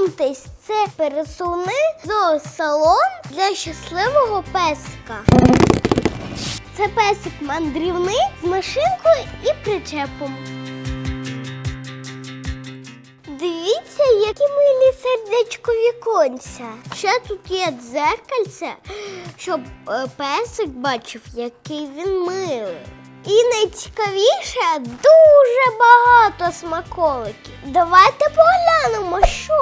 Знайомтесь, це пересувний зоосалон для щасливого песика. Це песик мандрівник з машинкою і причепом. Дивіться, які милі сердечкові конця. Ще тут є дзеркальце, щоб е, песик бачив, який він милий. І найцікавіше дуже багато смаколиків. Давайте поглянемо,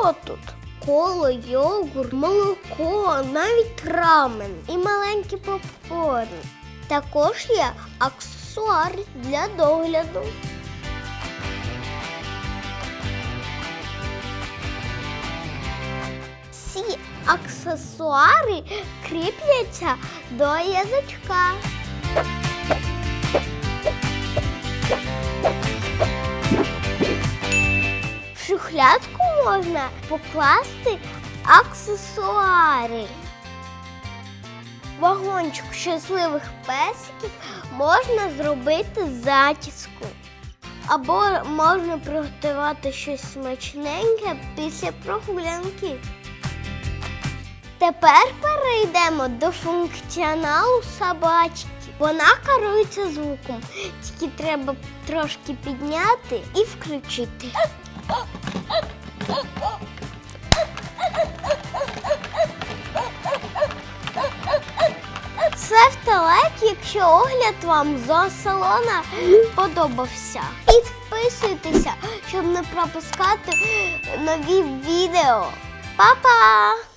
що тут. Коло, йогурт, молоко, навіть рамен і маленькі попкорн. Також є аксесуари для догляду. Ці аксесуари кріпляться до язичка. В шухлядку можна покласти аксесуари. Вагончик щасливих песиків можна зробити зачіску. Або можна приготувати щось смачненьке після прогулянки. Тепер перейдемо до функціоналу собачки. Вона керується звуком, тільки треба трошки підняти і включити. Ставте лайк, якщо огляд вам зоосалона подобався. Підписуйтеся, щоб не пропускати нові відео. Па-па!